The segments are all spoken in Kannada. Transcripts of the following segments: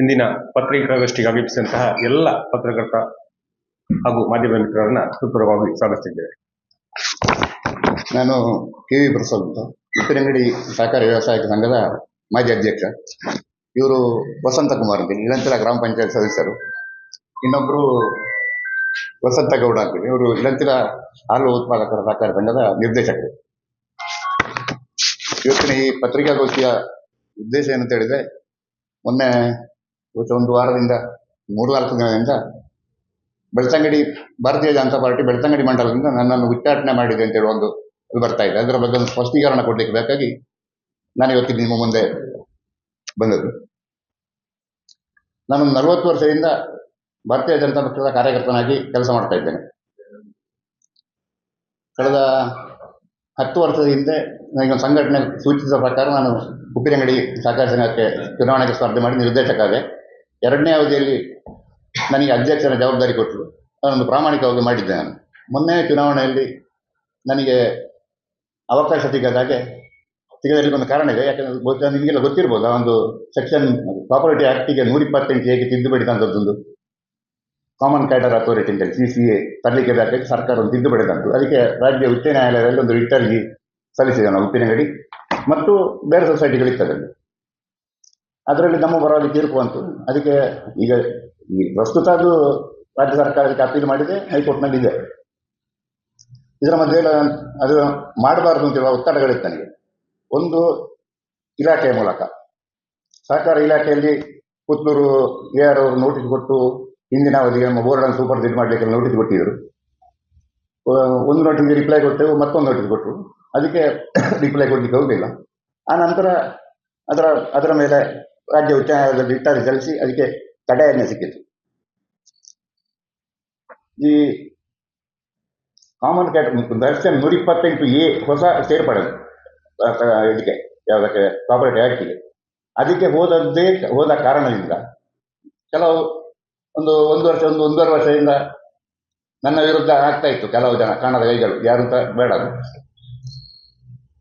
ಇಂದಿನ ಪತ್ರಿಕಾಗೋಷ್ಠಿಗೆ ಆಗಮಿಸಿದಂತಹ ಎಲ್ಲ ಪತ್ರಕರ್ತ ಹಾಗೂ ಮಾಧ್ಯಮ ಮಿತ್ರರನ್ನ ಸುಪ್ರವಾಗಿ ಸ್ವಾಗತಿಸಿದ್ದೇವೆ. ನಾನು ಕೆ ವಿ ಪ್ರಸಾದ್ ಅಂತ ಉಪ್ಪಿನಂಗಡಿ ಸಹಕಾರಿ ವ್ಯವಸಾಯಕ ಸಂಘದ ಮಾಜಿ ಅಧ್ಯಕ್ಷ. ಇವರು ವಸಂತ ಕುಮಾರ್ ಅಂತೇಳಿ ಇಳಂತಲ ಗ್ರಾಮ ಪಂಚಾಯತ್ ಸದಸ್ಯರು. ಇನ್ನೊಬ್ರು ವಸಂತ ಗೌಡ ಅಂತೇಳಿ ಇವರು ನಿರಂತರ ಹಾಲು ಉತ್ಪಾದಕರ ಸಹಕಾರಿ ಸಂಘದ ನಿರ್ದೇಶಕರು. ಇವತ್ತಿನ ಈ ಪತ್ರಿಕಾಗೋಷ್ಠಿಯ ಉದ್ದೇಶ ಏನಂತ ಹೇಳಿದ್ರೆ, ಮೊನ್ನೆ ಇವತ್ತು ಒಂದು ವಾರದಿಂದ, ಮೂರು ನಾಲ್ಕು ದಿನದಿಂದ ಬೆಳ್ತಂಗಡಿ, ಭಾರತೀಯ ಜನತಾ ಪಾರ್ಟಿ ಬೆಳ್ತಂಗಡಿ ಮಂಡಲದಿಂದ ನನ್ನನ್ನು ಉಚ್ಚಾಟನೆ ಮಾಡಿದೆ ಅಂತೇಳಿ ಒಂದು ಅದು ಬರ್ತಾ ಇದೆ. ಅದರ ಬಗ್ಗೆ ಒಂದು ಸ್ಪಷ್ಟೀಕರಣ ಕೊಡ್ಲಿಕ್ಕೆ ಬೇಕಾಗಿ ನಾನು ಇವತ್ತು ನಿಮ್ಮ ಮುಂದೆ ಬಂದದ್ದು. ನಾನು ನಲವತ್ತು ವರ್ಷದಿಂದ ಭಾರತೀಯ ಜನತಾ ಪಕ್ಷದ ಕಾರ್ಯಕರ್ತನಾಗಿ ಕೆಲಸ ಮಾಡ್ತಾ ಇದ್ದೇನೆ. ಕಳೆದ ಹತ್ತು ವರ್ಷದ ಹಿಂದೆ ನನಗೆ ಸಂಘಟನೆ ಸೂಚಿಸಿದ ಪ್ರಕಾರ ನಾನು ಉಪ್ಪಿನಂಗಡಿ ಸಹಕಾರ ಸಂಘಕ್ಕೆ ಚುನಾವಣೆಗೆ ಸ್ಪರ್ಧೆ ಮಾಡಿ ನಿರ್ದೇಶಕ ಆದೆ. ಎರಡನೇ ಅವಧಿಯಲ್ಲಿ ನನಗೆ ಅಧ್ಯಕ್ಷರ ಜವಾಬ್ದಾರಿ ಕೊಟ್ಟರು. ಅದನ್ನು ಪ್ರಾಮಾಣಿಕವಾಗಿ ಮಾಡಿದ್ದೆ ನಾನು. ಮೊನ್ನೆ ಚುನಾವಣೆಯಲ್ಲಿ ನನಗೆ ಅವಕಾಶ ಸಿಗದಾಗೆ ಸಿಗದಲ್ಲಿ ಒಂದು ಕಾರಣ ಇದೆ. ಯಾಕಂದ್ರೆ ನಿಮಗೆಲ್ಲ ಗೊತ್ತಿರ್ಬೋದು, ಆ ಒಂದು ಸೆಕ್ಷನ್ ಪ್ರಾಪರ್ಟಿ ಆ್ಯಕ್ಟಿಗೆ ನೂರ ಇಪ್ಪತ್ತೆಂಟು ಹೇಗೆ ತಿದ್ದುಪಡಿ ತಂದದ್ದೊಂದು ಕಾಮನ್ ಕ್ಯಾಡರ್ ಅಥಾರಿಟಿ ಅಂತೇಳಿ ಸಿ ಸಿ ಎ ತರಲಿಕ್ಕೆ ಬೇಕಾಗಿ ಸರ್ಕಾರ ಒಂದು ತಿದ್ದುಪಡಿ ತಂದು ಅದಕ್ಕೆ ರಾಜ್ಯ ಉಚ್ಚ ನ್ಯಾಯಾಲಯದಲ್ಲಿ ಒಂದು ರಿಟ್ ಅರ್ಜಿ ಸಲ್ಲಿಸಿದೆ ನಾವು ಉಪ್ಪಿನಗಡಿ. ಮತ್ತು ಬೇರೆ ಸೊಸೈಟಿಗಳಿರ್ತದಲ್ಲಿ ಅದರಲ್ಲಿ ನಮ್ಮ ಪರವಾಗಿ ತೀರ್ಪು ಬಂತು. ಅದಕ್ಕೆ ಈಗ ಈ ಪ್ರಸ್ತುತ ಅದು ರಾಜ್ಯ ಸರ್ಕಾರಕ್ಕೆ ಅಪೀಲ್ ಮಾಡಿದೆ ಹೈಕೋರ್ಟ್ನಲ್ಲಿ ಇದೆ ಇದರ ಮಧ್ಯೆ ಅದು ಮಾಡಬಾರ್ದು ಅಂತ ಹೇಳುವ ಒತ್ತಡಗಳಿತ್ತು ನನಗೆ. ಒಂದು ಇಲಾಖೆಯ ಮೂಲಕ. ಸಹಕಾರ ಇಲಾಖೆಯಲ್ಲಿ ಪುತ್ತೂರು ಎ ಆರ್ ಅವರು ನೋಟಿಸ್ ಕೊಟ್ಟು ಹಿಂದಿನ ಅವಧಿಗೆ ನಮ್ಮ ಸೂಪರ್ ಸೂಪರ್ಸೈಡ್ ಮಾಡಲಿಕ್ಕೆ ನೋಟಿಸ್ ಕೊಟ್ಟಿದ್ದರು. ಒಂದು ನೋಟಿಸ್ಗೆ ರಿಪ್ಲೈ ಕೊಟ್ಟೆವು, ಮತ್ತೊಂದು ನೋಟಿಸ್ ಕೊಟ್ಟರು. ಅದಕ್ಕೆ ರಿಪ್ಲೈ ಕೊಡಲಿಕ್ಕೆ ಹೋಗಲಿಲ್ಲ. ಆ ನಂತರ ಅದರ ಅದರ ಮೇಲೆ ರಾಜ್ಯ ಉಚ್ಚ ನ್ಯಾಯಾಲಯದಲ್ಲಿ ಇಟ್ಟಾರೆ ಸಲ್ಲಿಸಿ ಅದಕ್ಕೆ ತಡೆಯನ್ನು ಸಿಕ್ಕಿತು. ಈ ಕಾಮನ್ ಕ್ಯಾಟ್ ದರ್ಶನ್ ನೂರ ಇಪ್ಪತ್ತೆಂಟು ಎ ಹೊಸ ಸೇರ್ಪಡೆ ಇದಕ್ಕೆ ಯಾವುದಕ್ಕೆ ಪ್ರಾಪರ್ಟಿ ಆ್ಯಕ್ಟಿಗೆ ಅದಕ್ಕೆ ಹೋದದ್ದೇ ಹೋದ ಕಾರಣದಿಂದ ಕೆಲವು ಒಂದು ಒಂದು ವರ್ಷ ಒಂದು ಒಂದೂವರೆ ವರ್ಷದಿಂದ ನನ್ನ ವಿರುದ್ಧ ಆಗ್ತಾ ಇತ್ತು ಕೆಲವು ಜನ ಕಾಣದ ಕೈಗಳು. ಯಾರು ಅಂತ ಬೇಡ.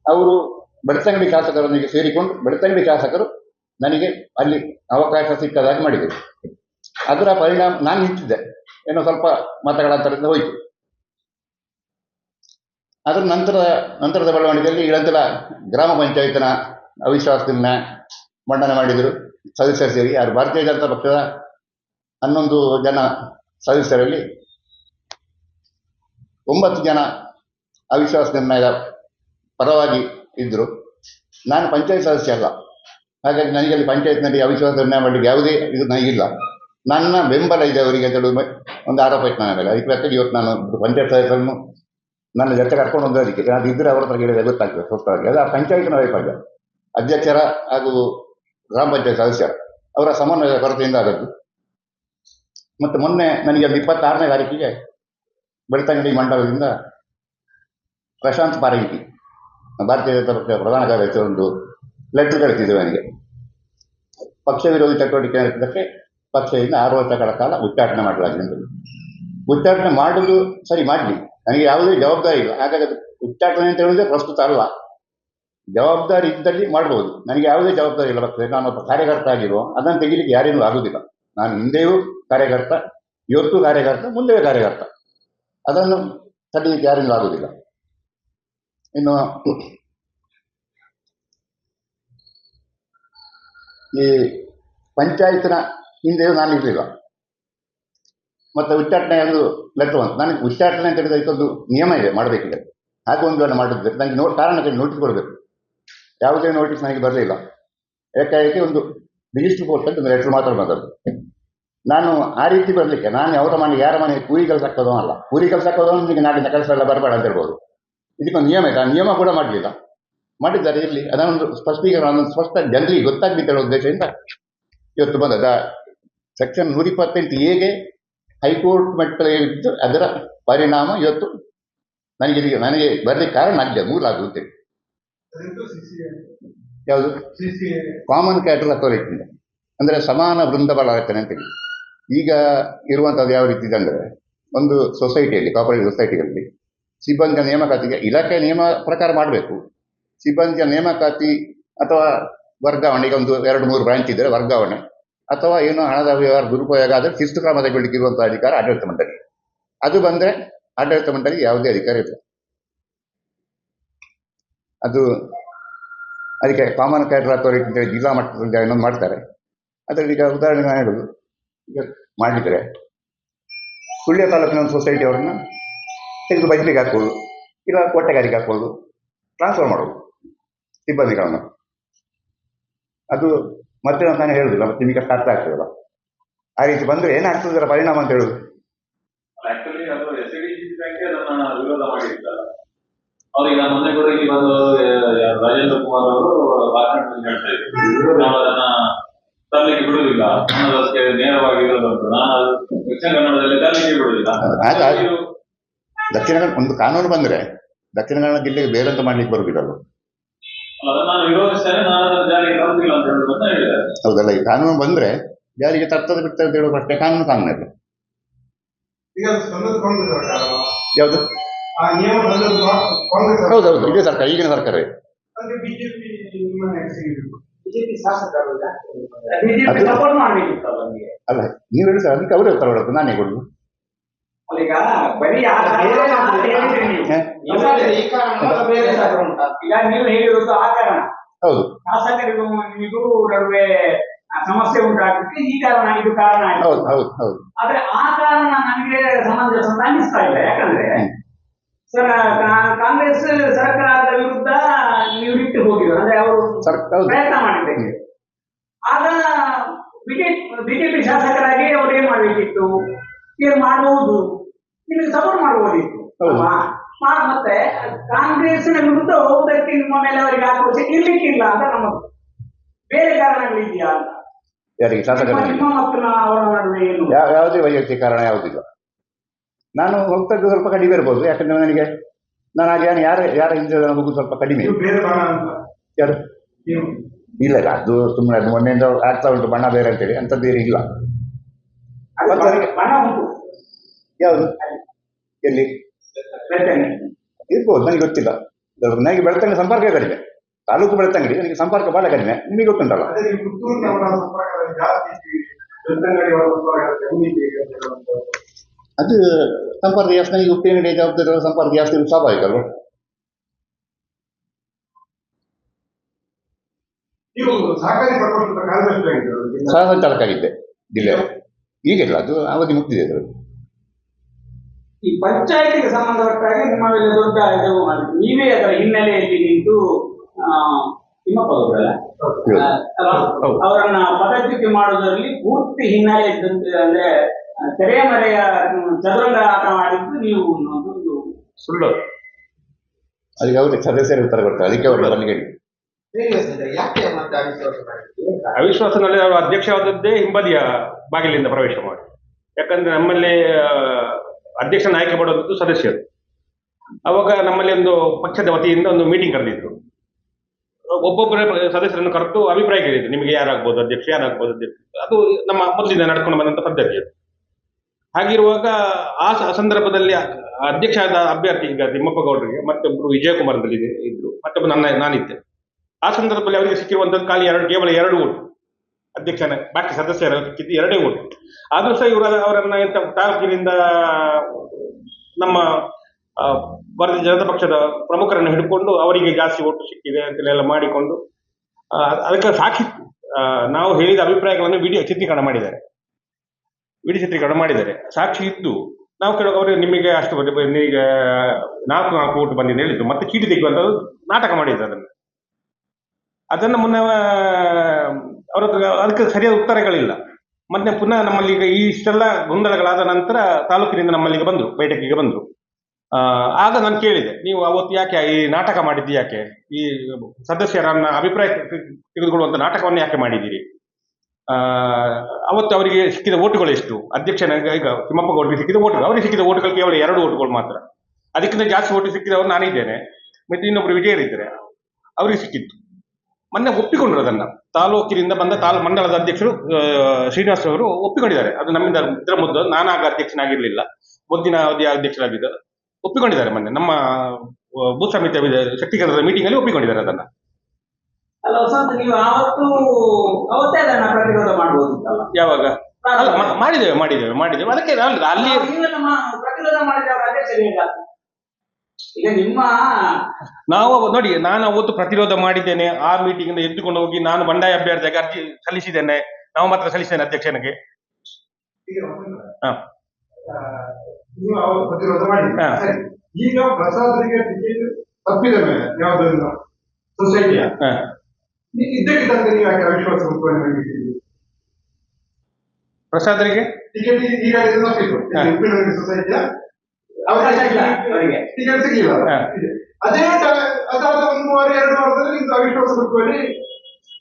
ಅವರು ಬೆಳ್ತಂಗಡಿ ಶಾಸಕರೊಂದಿಗೆ ಸೇರಿಕೊಂಡು ಬೆಳ್ತಂಗಡಿ ಶಾಸಕರು ನನಗೆ ಅಲ್ಲಿ ಅವಕಾಶ ಸಿಕ್ಕದಾಗಿ ಮಾಡಿದೆ. ಅದರ ಪರಿಣಾಮ ನಾನು ನಿಂತಿದ್ದೆ. ಏನೋ ಸ್ವಲ್ಪ ಮತಗಳ ಅಂತರದಿಂದ ಹೋಯಿತು. ಅದರ ನಂತರ, ನಂತರದ ಬೆಳವಣಿಗೆಯಲ್ಲಿ ಇಳಂತಲ ಗ್ರಾಮ ಪಂಚಾಯತ್ನ ಅವಿಶ್ವಾಸದಿಂದ ಮಂಡನೆ ಮಾಡಿದರು. ಸದಸ್ಯರು ಸೇರಿ ಯಾರು? ಭಾರತೀಯ ಜನತಾ ಪಕ್ಷದ ಹನ್ನೊಂದು ಜನ ಸದಸ್ಯರಲ್ಲಿ ಒಂಬತ್ತು ಜನ ಅವಿಶ್ವಾಸ ನಿರ್ಣಯದ ಪರವಾಗಿ ಇದ್ದರು ನಾನು ಪಂಚಾಯತ್ ಸದಸ್ಯ ಅಲ್ಲ. ಹಾಗಾಗಿ ನನಗೆ ಅಲ್ಲಿ ಪಂಚಾಯತ್ನಲ್ಲಿ ಅವಿಶ್ವಾಸ ನಿರ್ಣಯ ಮಾಡಲಿಕ್ಕೆ ಯಾವುದೇ ಇದು ನನಗಿಲ್ಲ ನನ್ನ ಬೆಂಬಲ ಇದೆ ಅವರಿಗೆ ಅಂತ ಒಂದು ಆರೋಪ ಇತ್ತು ನನ್ನ ಮೇಲೆ. ಅದಕ್ಕೆ ಇವತ್ತು ನಾನು ಪಂಚಾಯತ್ ಸದಸ್ಯರನ್ನು ನನ್ನ ಜೊತೆ ಕರ್ಕೊಂಡು ಹೋಗೋದಕ್ಕೆ ಅದು ಇದ್ದರೆ ಅವರ ಹತ್ರ ಕೇಳಿದ್ರೆ ಗೊತ್ತಾಗ್ತದೆ ಸ್ವಸ್ಥವಾಗಿ ಅದು ಆ ಪಂಚಾಯತ್ನ ವೈಫಲ್ಯ ಅಧ್ಯಕ್ಷರ ಹಾಗೂ ಗ್ರಾಮ ಪಂಚಾಯತ್ ಸದಸ್ಯರ ಅವರ ಸಮನ್ವಯದ ಕೊರತೆಯಿಂದ ಆದದ್ದು. ಮತ್ತು ಮೊನ್ನೆ ನನಗೆ ಅಲ್ಲಿ ಇಪ್ಪತ್ತಾರನೇ ತಾರೀಕಿಗೆ ಬೆಳ್ತಂಗಡಿ ಮಂಡಲದಿಂದ ಪ್ರಶಾಂತ್ ಪಾರಂಗಿ ಭಾರತೀಯ ಜನತಾ ಪಕ್ಷದ ಪ್ರಧಾನ ಕಾರ್ಯದರ್ಶಿ ಒಂದು ಲೆಟರ್ ಕಳಿಸಿದ್ರು ನನಗೆ ಪಕ್ಷ ವಿರೋಧಿ ಚಟುವಟಿಕೆ ನಡೆಸಿದ್ದಕ್ಕೆ ಪಕ್ಷದಿಂದ ಆರು ವರ್ಷಗಳ ಕಾಲ ಉಚ್ಚಾಟನೆ ಮಾಡಲಾಗಿದೆ ಉಚ್ಚಾಟನೆ ಮಾಡುವುದು ಸರಿ ಮಾಡಲಿ. ನನಗೆ ಯಾವುದೇ ಜವಾಬ್ದಾರಿ ಇಲ್ಲ. ಹಾಗಾಗಿ ಉಚ್ಚಾಟನೆ ಅಂತ ಹೇಳಿದ್ರೆ ಪ್ರಸ್ತುತ ಅಲ್ಲ. ಜವಾಬ್ದಾರಿ ಇದ್ದಲ್ಲಿ ಮಾಡ್ಬೋದು. ನನಗೆ ಯಾವುದೇ ಜವಾಬ್ದಾರಿ ಇಲ್ಲ ನಾನು ಒಬ್ಬ ಕಾರ್ಯಕರ್ತ ಆಗಿರುವ, ಅದನ್ನು ತೆಗಿಲಿಕ್ಕೆ ಯಾರೇನು ಆಗುವುದಿಲ್ಲ ನಾನು ಹಿಂದೆಯೂ ಕಾರ್ಯಕರ್ತ, ಇವತ್ತು ಕಾರ್ಯಕರ್ತ, ಮುಂದೆಯೂ ಕಾರ್ಯಕರ್ತ. ಅದನ್ನು ತಡೆಯಲಿಕ್ಕೆ ಯಾರಿಂದ ಆಗುವುದಿಲ್ಲ ಇನ್ನು ಈ ಪಂಚಾಯತ್ನ ಹಿಂದೆಯೂ ನಾನು ಇರಲಿಲ್ಲ. ಮತ್ತು ಉಚ್ಚಾಟನೆ ಒಂದು ಲೆಟರ್ ಬಂತು ನನಗೆ ಉಚ್ಚಾಟನೆ ಅಂತ ಹೇಳಿದ್ರೆ ಇದೊಂದು ನಿಯಮ ಇದೆ, ಮಾಡಬೇಕಿದೆ. ಹಾಗೆ ಒಂದು ವೇಳೆ ಮಾಡಿದ್ರೆ ನನಗೆ ನೋ, ಕಾರಣಕ್ಕೆ ನೋಟಿಸ್ ಕೊಡಬೇಕು. ಯಾವುದೇ ನೋಟಿಸ್ ನನಗೆ ಬರಲಿಲ್ಲ. ಏಕಾಏಕಿ ಒಂದು ರಿಜಿಸ್ಟರ್ ಪೋಸ್ಟ್ ಅಂತ ಒಂದು ಲೆಟರ್ ಮಾತ್ರ ಬಂದದ್ದು. ನಾನು ಆ ರೀತಿ ಬರಲಿಕ್ಕೆ, ನಾನು ಅವರ ಮನೆ, ಯಾರ ಮನೆ, ಕೂಲಿ ಕೆಲಸ ಹಾಕೋದೋ ಅಲ್ಲ. ಕೂಲಿ ಕೆಲಸ ಹಾಕೋದೋ ನಿಮಗೆ ನಾಡಿನ ಕೆಲಸ ಎಲ್ಲ ಬರಬೇಡ ಅಂತ ಹೇಳ್ಬೋದು. ಇದಕ್ಕೊಂದು ನಿಯಮ ಇದೆ. ಆ ನಿಯಮ ಕೂಡ ಮಾಡಲಿಲ್ಲ. ಮಾಡಿದ್ದಾರೆ ಇರಲಿ. ಅದನ್ನೊಂದು ಸ್ಪಷ್ಟೀಕರಣ ಅದೊಂದು ಸ್ಪಷ್ಟ ಜನರಿಗೆ ಗೊತ್ತಾಗ್ಲಿ ಹೇಳೋ ಉದ್ದೇಶದಿಂದ ಇವತ್ತು ಬಂದದ ಸೆಕ್ಷನ್ ನೂರ ಇಪ್ಪತ್ತೆಂಟು ಹೇಗೆ ಹೈಕೋರ್ಟ್ ಮಟ್ಟದಲ್ಲಿ ಅದರ ಪರಿಣಾಮ ಇವತ್ತು ನನಗೆ ನನಗೆ ಬರಲಿಕ್ಕೆ ಕಾರಣ ಆಗಿದೆ ಮೂಲ ಆಗುತ್ತೆ. ಯಾವುದು? ಕಾಮನ್ ಕ್ಯಾಟರ್ ಅಥಾರಿಟಿ ಅಂದರೆ ಸಮಾನ ವೃಂದಬಲ ಆಗ್ತಾನೆ ಅಂತೇಳಿ ಈಗ ಇರುವಂಥದ್ದು ಯಾವ ರೀತಿ ಇದೆ ಅಂದರೆ ಒಂದು ಸೊಸೈಟಿಯಲ್ಲಿ ಕಾಪರೇಟಿವ್ ಸೊಸೈಟಿಗಳಲ್ಲಿ ಸಿಬ್ಬಂದಿಯ ನೇಮಕಾತಿಗೆ ಇಲಾಖೆ ನಿಯಮ ಪ್ರಕಾರ ಮಾಡಬೇಕು. ಸಿಬ್ಬಂದಿಯ ನೇಮಕಾತಿ ಅಥವಾ ವರ್ಗಾವಣೆ, ಈಗ ಒಂದು ಎರಡು ಮೂರು ಬ್ರಾಂಚ್ ಇದ್ದರೆ ವರ್ಗಾವಣೆ ಅಥವಾ ಏನೋ ಹಣದ ವ್ಯವಹಾರ ದುರುಪಯೋಗ ಆದರೆ ಶಿಸ್ತು ಕ್ರಮ ತೆಗೊಳ್ಳಿಕ್ಕಿರುವಂತಹ ಅಧಿಕಾರ ಆಡಳಿತ ಮಂಡಳಿ. ಅದು ಬಂದ್ರೆ ಆಡಳಿತ ಮಂಡಳಿ ಯಾವುದೇ ಅಧಿಕಾರ ಇಲ್ಲ. ಅದು ಅದಕ್ಕೆ ಕಾಮನ್ ಕ್ಯಾಟರ್ ಅಥಾರಿಟಿ ಅಂತೇಳಿ ಜಿಲ್ಲಾ ಮಟ್ಟದಲ್ಲಿ ಏನೋ ಮಾಡ್ತಾರೆ. ಅದರಲ್ಲಿ ಈಗ ಉದಾಹರಣೆ ನಾನು ಹೇಳುದು. ಈಗ ಮಾಡಿದರೆ ಸುಳ್ಯ ತಾಲೂಕಿನ ಒಂದು ಸೊಸೈಟಿ ಅವ್ರನ್ನ ತೆಗೆದು ಬಜಲಿಗೆ ಹಾಕೋದು ಇಲ್ಲ ಕೋಟೆಗಾರಿಗೆ ಹಾಕೋದು ಟ್ರಾನ್ಸ್ಫರ್ ಮಾಡೋದು ಸಿಬ್ಬಂದಿಗಳನ್ನು ಅದು ಮತ್ತೆ ನಾನು ಹೇಳುದಿಲ್ಲ ಮತ್ತೆ ನಿಮಗೆ ಕಷ್ಟ ಆಗ್ತಾ ಆಗ್ತದಲ್ಲ ಆ ರೀತಿ ಬಂದ್ರೆ ಏನಾಗ್ತದೆ ಅದರ ಪರಿಣಾಮ ಅಂತ ಹೇಳುದು? ಮೊನ್ನೆ ಕೂಡ ಇಲ್ಲಿ ಬಂದು ರಾಜೇಂದ್ರ ಕುಮಾರ್ ಅವರು ಭಾಷಣದಲ್ಲಿ ಹೇಳ್ತಾ ಇದ್ರು. ನಾವು ಅದನ್ನ ತರಲಿಕ್ಕೆ ಬಿಡುವುದಿಲ್ಲ. ನಾನು ಅದಕ್ಕೆ ನೇರವಾಗಿ ವಿರೋಧ ನಾನು ಅದು ದಕ್ಷಿಣ ಕನ್ನಡದಲ್ಲಿ ತರಲಿಕ್ಕೆ ಬಿಡುವುದಿಲ್ಲ. ಹಾಗಾಗಿ ದಕ್ಷಿಣ ಒಂದು ಕಾನೂನು ಬಂದ್ರೆ ದಕ್ಷಿಣ ಕನ್ನಡ ಜಿಲ್ಲೆಗೆ ತರುವುದಿಲ್ಲ ಅಂತ ಮಾಡ್ಲಿಕ್ಕೆ ಹೇಳಿದ್ದಾರೆ ಹೌದಲ್ಲ ಈ ಕಾನೂನು ಬಂದ್ರೆ ಯಾರಿಗೆ ತರ್ತದೆ ಬಿಡ್ತದೆ ಅಂತ ಹೇಳುವ ಪ್ರಶ್ನೆ ಕಾನೂನು ಕಾನೂನು ಅದು ಯಾವುದು. ಹೌದೌದು ಇದೇ ಸರ್ಕಾರ ಈಗಿನ ಸರ್ಕಾರ. ಅಲ್ಲ ನೀವು ಹೇಳಿ ಸರ್ ಅದಕ್ಕೆ ಅವರೇ ಉತ್ತರ ಕೊಡಬೇಕು ನಾನೇ ಕೊಡುದು. ಈ ಕಾರಣ ಬೇರೆ ಉಂಟಾ? ಈಗ ನೀವು ಹೇಳಿರೋದು ಆ ಕಾರಣ. ಹೌದು. ಶಾಸಕರಿಗೂ ನಿಮಗೂ ನಡುವೆ ಸಮಸ್ಯೆ ಉಂಟಾಗಲಿಕ್ಕೆ ಈ ಕಾರಣ ಇದು ಕಾರಣ ಆಯ್ತು ಹೌದು ಹೌದು ಹೌದು. ಆದ್ರೆ ಆ ಕಾರಣ ನನಗೆ ಸಮಂಜಸ ಅಂತ ಅನಿಸ್ತಾ ಇಲ್ಲ. ಯಾಕಂದ್ರೆ ಸರ್ ಕಾಂಗ್ರೆಸ್ ಸರ್ಕಾರದ ವಿರುದ್ಧ ನೀವು ಬಿಟ್ಟು ಹೋಗಿದ್ರು ಅಂದ್ರೆ ಅವರು ಸರ್ ಪ್ರಯತ್ನ ಮಾಡಿದ್ದೇವೆ ಆಗ ಬಿಜೆಪಿ ಬಿಜೆಪಿ ಶಾಸಕರಾಗಿ ಅವ್ರು ಏನ್ ಮಾಡ್ಬೇಕಿತ್ತು? ಏನ್ ಮಾಡಬಹುದು ನಿಮಗೆ ಸಪೋರ್ಟ್ ಮಾಡಬಹುದಿತ್ತು ಹೌದು. ಅಲ್ವಾ? ಮಾ- ಮತ್ತೆ ಕಾಂಗ್ರೆಸ್ನ ವಿರುದ್ಧ ಹೋಗೋದಕ್ಕೆ ನಿಮ್ಮ ಮೇಲೆ ಅವರಿಗೆ ಆಕ್ರೋಶ ಇರ್ಲಿಕ್ಕಿಲ್ಲ ಅಂತ ನಮ್ಮದು. ಬೇರೆ ಕಾರಣಗಳಿದೆಯಾ ಅಂತ. ಯಾರಿಗೆ ನಿಮ್ಮ- ಮತ್ತು ಅವರ ನಡುವೆ ಏನು? ಯಾವ ಯಾವುದೇ ವೈಯಕ್ತಿಕ ಕಾರಣ ಯಾವುದಿಲ್ಲ. ನಾನು ಹೋಗ್ತದ್ದು ಸ್ವಲ್ಪ ಕಡಿಮೆ ಇರ್ಬೋದು ಯಾಕಂದ್ರೆ ನನಗೆ ನಾನು ಆಗ ಯಾರು ಯಾರ ಯಾರ ಹಿಂದೆ ಹೋಗುದು ಸ್ವಲ್ಪ ಕಡಿಮೆ. ಬೇರೆ ಬಣ ಅಂತ. ಯಾರು? ಇಲ್ಲ ಇಲ್ಲ ಅದು ಸುಮ್ಮನೆ ಅದು ಮೊನ್ನೆಯಿಂದ ಆಗ್ತಾ ಉಂಟು ಬಣ್ಣ ಬೇರೆ ಅಂತೇಳಿ ಅಂತ ಬೇರೆ ಇಲ್ಲ. ಯಾವುದು? ಎಲ್ಲಿ. ಇರ್ಬೋದು ನನಗೆ ಗೊತ್ತಿಲ್ಲ. ನನಗೆ ಬೆಳ್ತಂಗಡಿ ಸಂಪರ್ಕ ಕಡಿಮೆ. ತಾಲೂಕು ಬೆಳತಂಗಡಿ ನನಗೆ ಸಂಪರ್ಕ ಬಹಳ ಕಡಿಮೆ. ನಿಮಗೆ ಗೊತ್ತುಂಟಲ್ಲ? ಅದೇ ಸಂಪರ್ಕ ಜಾಸ್ತಿ ನನಗೆ ಉಪ್ಪಿನಗಡಿ ಜವಾಬ್ದಾರಿ ಸಂಪರ್ಕ ಜಾಸ್ತಿ ಸ್ವಾಭಾವಿಕ ಅಲ್ವಾ? ನೀವು ಸಹಕಾರಿ ಆಗಿದ್ದೆ ಸಹ ಜಿಲ್ಲೆ. ಈಗಿಲ್ಲ ಅದು ಅವಧಿ ಮುಗ್ದಿದೆ ಅದು ಈ ಪಂಚಾಯತಿಗೆ ಸಂಬಂಧಪಟ್ಟಾಗಿ ನಿಮ್ಮ ಮೇಲೆ ದೊಡ್ಡ ಇದು ನೀವೇ ಅದರ ಹಿನ್ನೆಲೆಯಲ್ಲಿ ನಿಂತು. ಹೌದು. ಅವರನ್ನ ಪದಚ್ಯುತಿ ಮಾಡುವುದರಲ್ಲಿ ಪೂರ್ತಿ ಹಿನ್ನೆಲೆ ಇದ್ದಂತೆ ಅಂದ್ರೆ ತೆರೆಮರೆಯ ಚದುರಂಗ ಆಟ ಮಾಡಿದ್ದು ನೀವು ಒಂದು ಸುಳ್ಳು. ಅದಕ್ಕೆ ಅವರು ಸದಸ್ಯರು ಉತ್ತರ ಕೊಡ್ತಾರೆ. ಅದಕ್ಕೆ ಅವರು ನನಗೆ? ಅವಿಶ್ವಾಸನಲ್ಲಿ ಅವರು ಅಧ್ಯಕ್ಷವಾದದ್ದೇ ಹಿಂಬದಿಯ ಬಾಗಿಲಿಂದ ಪ್ರವೇಶ ಮಾಡಿ. ಯಾಕಂದ್ರೆ ನಮ್ಮಲ್ಲಿ ಅಧ್ಯಕ್ಷನ ಆಯ್ಕೆ ಮಾಡೋದು ಸದಸ್ಯರು. ಅವಾಗ ನಮ್ಮಲ್ಲಿ ಒಂದು ಪಕ್ಷದ ವತಿಯಿಂದ ಒಂದು ಮೀಟಿಂಗ್ ಕರೆದಿದ್ರು. ಒಬ್ಬೊಬ್ಬರ ಸದಸ್ಯರನ್ನು ಕರೆದು ಅಭಿಪ್ರಾಯ ಕೇಳಿದ್ರು. ನಿಮಗೆ ಯಾರಾಗ್ಬೋದು ಅಧ್ಯಕ್ಷ ಯಾರಾಗ್ಬೋದು ಅಧ್ಯಕ್ಷ ಅದು ನಮ್ಮ ಮೊದಲಿಂದ ನಡ್ಕೊಂಡು ಬಂದಂತ ಪದ್ಧತಿ ಅದು. ಹಾಗಿರುವಾಗ ಆ ಸಂದರ್ಭದಲ್ಲಿ ಆ- ಅಧ್ಯಕ್ಷ ಆದ ಅಭ್ಯರ್ಥಿ ಈಗ ತಿಮ್ಮಪ್ಪ ಗೌಡರಿಗೆ, ಮತ್ತೊಬ್ರು ವಿಜಯಕುಮಾರ್ ಅಂತ ಇದ್ರು. ಮತ್ತೊಬ್ಬ ನನ್ನ, ನಾನಿದ್ದೆ. ಆ ಸಂದರ್ಭದಲ್ಲಿ ಅವರಿಗೆ ಸಿಕ್ಕಿರುವಂತದ್ದು ಖಾಲಿ ಎರಡು, ಕೇವಲ ಎರಡು ಓಟು. ಅಧ್ಯಕ್ಷನ ಬಾಕಿ ಸದಸ್ಯರ ಎರಡೇ ಓಟು. ಆದ್ರೂ ಸಹ ಇವರ ಅವರನ್ನ ಎಂತ ತಾಲೂಕಿನಿಂದ ನಮ್ಮ ಭಾರತೀಯ ಜನತಾ ಪಕ್ಷದ ಪ್ರಮುಖರನ್ನು ಹಿಡ್ಕೊಂಡು ಅವರಿಗೆ ಜಾಸ್ತಿ ಓಟು ಸಿಕ್ಕಿದೆ ಅಂತೆಲ್ಲ ಮಾಡಿಕೊಂಡು ಅದಕ್ಕೆ ಸಾಕ್ಷಿ ಆ, ನಾವು ಹೇಳಿದ ಅಭಿಪ್ರಾಯಗಳನ್ನು ವಿಡಿಯೋ ಚಿತ್ರೀಕರಣ ಮಾಡಿದ್ದಾರೆ. ವಿಡಿಯೋ ಚಿತ್ರೀಕರಣ ಮಾಡಿದ್ದಾರೆ. ಸಾಕ್ಷಿ ಇದ್ದು ನಾವು ಕೇಳುವಾಗ ಅವರಿಗೆ ನಿಮಗೆ ಅಷ್ಟು ನಿಮಗೆ ನಾಲ್ಕು ನಾಲ್ಕು ಓಟು ಬಂದಿದೆ ಹೇಳಿದ್ದು. ಮತ್ತೆ ಚೀಟಿ ತೆಗೆಯುವಂತ ನಾಟಕ ಮಾಡಿದ್ರು ಅದನ್ನು. ಅದನ್ನು ಮುನ್ನ ಅವರ ಹತ್ರ ಅದಕ್ಕೆ ಸರಿಯಾದ ಉತ್ತರಗಳಿಲ್ಲ. ಮತ್ತೆ ಪುನಃ ನಮ್ಮಲ್ಲಿ ಈಗ ಇಷ್ಟೆಲ್ಲ ಗೊಂದಲಗಳಾದ ನಂತರ ತಾಲೂಕಿನಿಂದ ನಮ್ಮಲ್ಲಿಗೆ ಬಂದರು ಬಂದರು. ಆ, ಆಗ ನಾನು ಕೇಳಿದೆ ನೀವು ಅವತ್ತು ಯಾಕೆ ಈ ನಾಟಕ ಮಾಡಿದ್ದು ಯಾಕೆ? ಈ ಸದಸ್ಯರನ್ನ ಅಭಿಪ್ರಾಯ ತೆಗೆದುಕೊಳ್ಳುವಂಥ ನಾಟಕವನ್ನು ಯಾಕೆ ಮಾಡಿದ್ದೀರಿ? ಅವತ್ತು ಅವರಿಗೆ ಸಿಕ್ಕಿದ ಓಟುಗಳು ಎಷ್ಟು? ಅಧ್ಯಕ್ಷನ ಈಗ ತಿಮ್ಮಪ್ಪ ಸಿಕ್ಕಿದ ಓಟುಗಳು ಅವರಿಗೆ ಸಿಕ್ಕಿದ ಓಟುಗಳು ಕೇವಲ ಎರಡು ಓಟುಗಳು ಮಾತ್ರ. ಅದಕ್ಕಿಂತ ಜಾಸ್ತಿ ಓಟು ಸಿಕ್ಕಿದವರು ನಾನಿದ್ದೇನೆ. ಮತ್ತೆ ಇನ್ನೊಬ್ರು ವಿಜಯರಿದ್ದಾರೆ. ಅವರಿಗೆ ಸಿಕ್ಕಿತ್ತು. ಮೊನ್ನೆ ಒಪ್ಪಿಕೊಂಡ್ರು ಅದನ್ನ. ತಾಲೂಕಿನಿಂದ ಬಂದ ತಾಲೂ ಮಂಡಲದ ಅಧ್ಯಕ್ಷರು ಶ್ರೀನಿವಾಸ ಅವರು ಒಪ್ಪಿಕೊಂಡಿದ್ದಾರೆ. ಅದು ನಮ್ಮಿಂದ ಇದರ ಮೊದಲು ನಾನಾಗ ಅಧ್ಯಕ್ಷನಾಗಿರ್ಲಿಲ್ಲ. ಮೊದಲಿನ ಅವಧಿಯ ಅಧ್ಯಕ್ಷರಾಗಿದ್ದು ಒಪ್ಪಿಕೊಂಡಿದ್ದಾರೆ ಮೊನ್ನೆ. ನಮ್ಮ ಭೂ ಸಮಿತಿ ಸಮಿತಿಯ ಶಕ್ತಿ ಕೇಂದ್ರದ ಮೀಟಿಂಗ್ ಅಲ್ಲಿ ಒಪ್ಪಿಕೊಂಡಿದ್ದಾರೆ ಅದನ್ನ. ಯಾವಾಗ? ಮಾಡಿದ್ದೇವೆ ಮಾಡಿದ್ದೇವೆ ಮಾಡಿದ್ದೇವೆ. ಅದಕ್ಕೆ ಅಲ್ಲ ಈಗ ನಿಮ್ಮ ನಾವು ಅವ- ನೋಡಿ ನಾನು ಅವತ್ತು ಪ್ರತಿರೋಧ ಮಾಡಿದ್ದೇನೆ ಆ ಮೀಟಿಂಗ್ ಎದ್ದುಕೊಂಡು ಹೋಗಿ ನಾನು ಬಂಡಾಯ ಅಭ್ಯರ್ಥಿಗೆ ಅರ್ಜಿ ಸಲ್ಲಿಸಿದ್ದೇನೆ ನಾವು ಮಾತ್ರ ಸಲ್ಲಿಸಿದ್ದೇನೆ ಅಧ್ಯಕ್ಷನಿಗೆ ಈಗ ವಸಂತ, ಹಾ. ಆ, ನೀವು ಅವರು ಪ್ರತಿರೋಧ ಮಾಡಿ ಹಾ. ಈಗ ಪ್ರಸಾದರಿಗೆ ಟಿಕೆಟ್ ತಪ್ಪಿದ ಮೇಲೆ ಯಾವ್ದೊಂದು ಸೊಸೈಟಿಯ ಹ. ಇದ್ದಕ್ಕಿದ್ದಂತೆ ನೀವು ಯಾಕೆ ಅವಿಶ್ವಾಸ ಮುಖವನ್ನು ನೀಡಿದ್ದೀರಿ? ಪ್ರಸಾದರಿಗೆ ಟಿಕೆಟ್ ಈಗ ಇದು ಹಾ. ಸೊಸೈಟಿಯ ಅವಕಾಶ ಇಲ್ಲ ಅವರಿಗೆ. ಟಿಕೆಟ್ ಸಿಗಲಿಲ್ಲ ಅದೇ ಅದಾದ ಒಂದು ವಾರ ಎರಡು ವಾರದಲ್ಲಿ ನಿಮ್ದು ಅವಿಶ್ವಾಸ ಗೊತ್ತುವಲ್ಲಿ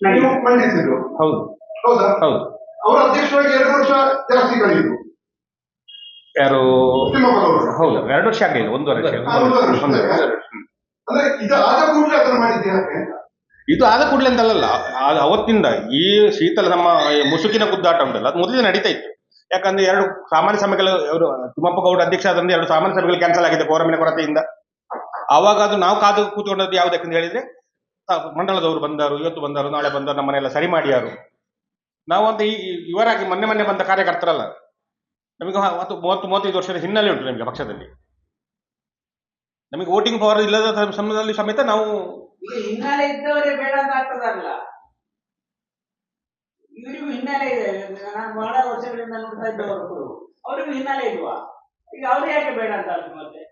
ನೀವು ಮಂಡಿಸಿದ್ರು ಹೌದು. ಹೌದಾ? ಹೌದು. ಅವರ ಅಧ್ಯಕ್ಷವಾಗಿ ಎರಡು ವರ್ಷ ಜಾಸ್ತಿ ಕಳೆಯಿತು. ಯಾರು? ಹೌದು ಎರಡು ವರ್ಷ ಆಗಲಿಲ್ಲ ಒಂದು ವರ್ಷ. ಅಂದ್ರೆ ಇದು ಆದ ಕೂಡಲೇ ಅದನ್ನು ಮಾಡಿದ್ದೀರಿ ಯಾಕೆ? ಇದು ಆದ ಕೂಡಲೇ ಅಂತಲ್ಲ ಅವತ್ತಿಂದ ಈ ಶೀತಲ ನಮ್ಮ ಮುಸುಕಿನ ಗುದ್ದಾಟ ಉಂಟಲ್ಲ ಅದು ಮೊದಲೇ ನಡೀತಾ ಇತ್ತು. ಯಾಕಂದ್ರೆ ಎರಡು ಸಾಮಾನ್ಯ ಸಭೆಗಳು ಅವರು ತಿಮ್ಮಪ್ಪ ಗೌಡ ಅಧ್ಯಕ್ಷ ಆದ್ರಿಂದ ಎರಡು ಸಾಮಾನ್ಯ ಸಭೆಗಳು ಕ್ಯಾನ್ಸಲ್ ಆಗಿದೆ ಕೋರಮಿನ ಕೊರತೆಯಿಂದ. ಅವಾಗ ಅದು ನಾವು ಕಾದು ಕೂತ್ಕೊಂಡದ್ದು ಅಂತ ಹೇಳಿದ್ರೆ ಮಂಡಲದವರು ಬಂದರು, ಇವತ್ತು ಬಂದರು, ನಾಳೆ ಬಂದರು ನಮ್ಮನ್ನೆಲ್ಲ ಸರಿ ಮಾಡ್ಯಾರು. ನಾವು ಅಂತ ಈ ಇವರಾಗಿ ಮೊನ್ನೆ ಮೊನ್ನೆ ಬಂದ ಕಾರ್ಯಕರ್ತರಲ್ಲ, ನಮಗೆ ಹ- ಮತ್ತು ಮೂವತ್ತು, ಮೂವತ್ತೈದು ವರ್ಷದ ಹಿನ್ನೆಲೆ ಉಂಟು ನಿಮಗೆ ಪಕ್ಷದಲ್ಲಿ. ನಮಗೆ ವೋಟಿಂಗ್ ಪವರ್ ಇಲ್ಲದ ಸಮಯದಲ್ಲಿ ಸಮೇತ ನಾವು ಈಗ ಹಿನ್ನೆಲೆ ಇದ್ದವರೇ ಬೇಡ ಅಂತ ಆಗ್ತದಲ್ಲ ಇವರಿಗೂ ಹಿನ್ನೆಲೆ ಇದೆ. ನಾನು ಬಹಳ ವರ್ಷಗಳಿಂದ ನೋಡ್ತಾ ಇದ್ದವರು ಅವರಿಗೂ ಹಿನ್ನೆಲೆ ಇಲ್ವಾ? ಈಗ ಅವ್ರು ಯಾಕೆ ಬೇಡ ಅಂತ ಮತ್ತೆ?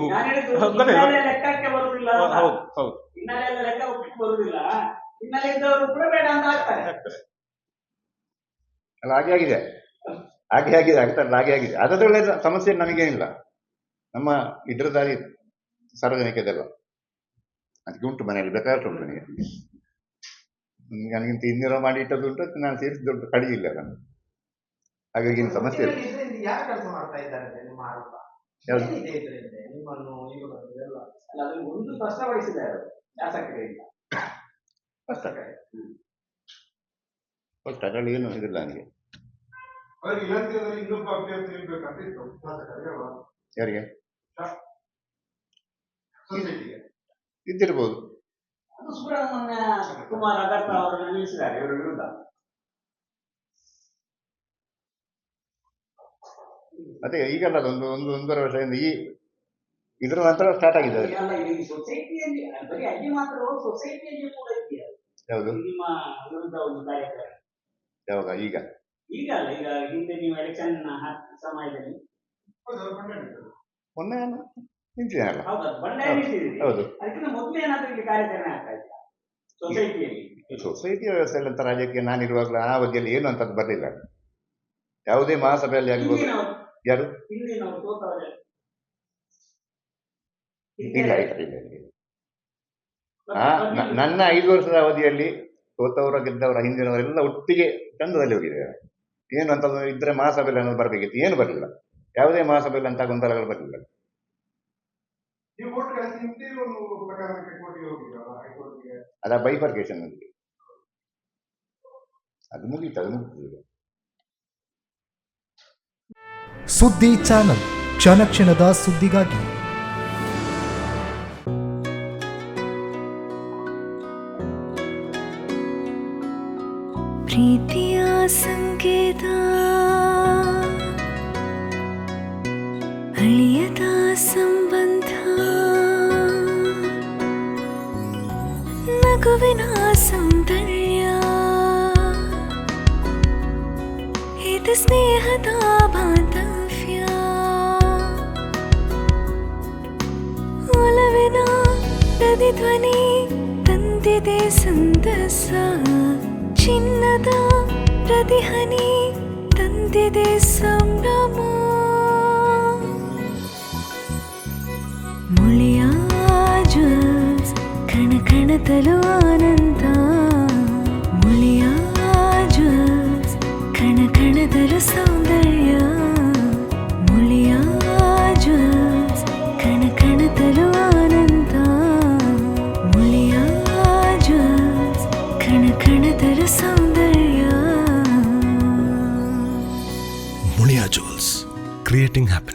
ಹಿನ್ನೆಲೆ ಲೆಕ್ಕಕ್ಕೆ ಬರುದಿಲ್ಲ ಹೌದು ಹೌದು. ಹಿನ್ನೆಲೆ ಎಲ್ಲ ಲೆಕ್ಕ ಒಪ್ಪಿಗೆ ಬರುದಿಲ್ಲ. ಹಿನ್ನೆಲೆ ಇದ್ದವರು ಕೂಡ ಬೇಡ ಅಂತ ಆಗ್ತಾರೆ. ಹಾಗೆ ಆಗಿದೆ. ಹಾಗೆ ಆಗಿದೆ ಆಗ್ತಾರೆ ಹಾಗೆ ಆಗಿದೆ. ಅದರೊಳ್ಳೆ ಸಮಸ್ಯೆ ನಮಗೇನಿಲ್ಲ. ನಮ್ಮ ಇದ್ರದಾರಿ ಸಾರ್ವಜನಿಕದೆಲ್ಲ ಅದಕ್ಕೆ ಉಂಟು ಮನೆಯಲ್ಲಿ ಬೇಕಾದಷ್ಟು ಉಂಟು ನನಗೆ ನನಗಿಂತ ಇನ್ನೂರು ಮಾಡಿ ಇಟ್ಟದ್ದು ಉಂಟು ಅದಕ್ಕೆ ನಾನು ಕಡಿಮೆ ಕಡಿಯಿಲ್ಲ ನಾನು. ಹಾಗಾಗಿ ಏನು ಸಮಸ್ಯೆ ಇಲ್ಲ. ಇದರಿಂದ ಯಾರು ಕೆಲಸ ಮಾಡ್ತಾ ಇದ್ದಾರೆ ನಿಮ್ಮ ಆರೋಪ? ಯಾವ್ದು? ಏನಿದೆ ಇದರಿಂದ ನಿಮ್ಮನ್ನು ಇವುಗಳನ್ನು ಎಲ್ಲ ಅಲ್ಲ ಅದನ್ನು ಒಂದು ಸ್ಪಷ್ಟಪಡಿಸಿದ್ದಾರೆ ಶಾಸಕರಿಂದ ಕಷ್ಟ ಕಷ್ಟ ಅದರಲ್ಲಿ ಏನು ಇದಿಲ್ಲ ನನಗೆ? ಯಾರಿಗೆ? ಇದ್ದಿರ್ಬೋದು. ಸುಬ್ರಹ್ಮಣ್ಯ ಕುಮಾರ್ ಅಗರ್ತ ಅವರನ್ನು ನಿಲ್ಲಿಸಿದ್ದಾರೆ. ಇವರ ವಿರುದ್ಧ ಅದೇ ಈಗಲ್ಲ ಒಂದು ಒಂದು ಒಂದೂವರೆ ವರ್ಷದಿಂದ ಈ ಇದರ ನಂತರ ಸ್ಟಾರ್ಟ್ ಆಗಿದೆ ಸೊಸೈಟಿಯಲ್ಲಿ ಬರೀ ಅಲ್ಲಿ ಮಾತ್ರ ಸೊಸೈಟಿಯಲ್ಲಿ ಕೂಡ ಇದೆಯಾ? ಯಾವುದು? ನಿಮ್ಮ ವಿರುದ್ಧ ಒಂದು ಕಾರ್ಯಕ್ರಮ. ಯಾವಾಗ? ಈಗ? ಈಗ ಅಲ್ಲ ಈಗ ಹಿಂದೆ ನೀವು ಎಲೆಕ್ಷನ್ ಸಮಯದಲ್ಲಿ. ಹೌದು, ಮೊನ್ನೆ ನಾನು ನಿಂತಿದ್ದೇನಲ್ಲ ಹೌದಾ ಸೊಸೈಟಿಯ ವ್ಯವಸ್ಥೆಯಲ್ಲಿ ಅಂತ ರಾಜ್ಯಕ್ಕೆ ನಾನಿರುವಾಗಲೂ ಆ ಅವಧಿಯಲ್ಲಿ ಏನು ಅಂತದ್ದು ಬರಲಿಲ್ಲ. ಯಾವುದೇ ಮಹಾಸಭೆಯಲ್ಲಿ ಆಗ್ಬೋದು ಹಿಂದಿನವರು ಯಾರು? ಇಲ್ಲ ಇಲ್ಲ ಇಲ್ಲ, ನನ್ನ ಐದು ವರ್ಷದ ಅವಧಿಯಲ್ಲಿ ಸೋತವರ ಗೆದ್ದವರ ಹಿಂದಿನವರೆಲ್ಲ ಒಟ್ಟಿಗೆ ತಂಡದಲ್ಲಿ ಹೋಗಿದ್ದಾರೆ ಏನು ಅಂತ ಇದ್ರೆ ಮಹಾಸಭೆಯಲ್ಲಿ ಅನ್ನೋದು ಬರಬೇಕಿತ್ತು. ಏನು ಬರಲಿಲ್ಲ. ಯಾವುದೇ ಮಹಾಸಭೆಯಲ್ಲಿ ಅಂತ ಗೊಂದಲಗಳು ಬರಲಿಲ್ಲ. ಅದ ಬೈಫರ್ಕೇಶನ್ ಅಲ್ಲಿ ಅದು ಮುಗೀತು ಅದು ಮುಗೀತು ಸುದ್ದಿ ಚಾನಲ್ ಕ್ಷಣ ಕ್ಷಣದ ಸುದ್ದಿಗಾಗಿ. ಪ್ರೀತಿಯ ಸಂಕೇತ. ನಗುವಿನ ಸೌಂದರ್ಯ ಇದು ಸ್ನೇಹದ ಬಾಂಧವ್ಯ ಒಲವಿನ ಪ್ರತಿಧ್ವನಿ ತಂದಿದೆ ಸಂದಸ ಚಿನ್ನದ ಪ್ರತಿಹನಿ ತಂದಿದೆ ಸಂಭ್ರಮ ಕಣ ಕಣದಲು ಆನಂದ ಮುಳಿಯ ಜ್ವಲ್ಸ್ ಕಣ ಕಣದಲು ಸೌಂದರ್ಯ ಮುಳಿಯ ಜ್ವಲ್ಸ್ ಕಣ ಕಣದಲು ಆನಂದ ಮುಳಿಯ ಜ್ವಲ್ಸ್ ಕಣ ಕಣದಲು ಸೌಂದರ್ಯ ಮುಳಿಯಾ ಜುವೆಲ್ಸ್ ಕ್ರಿಯೇಟಿಂಗ್ ಹ್ಯಾಪಿನೆಸ್